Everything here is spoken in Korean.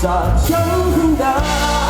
다 채운다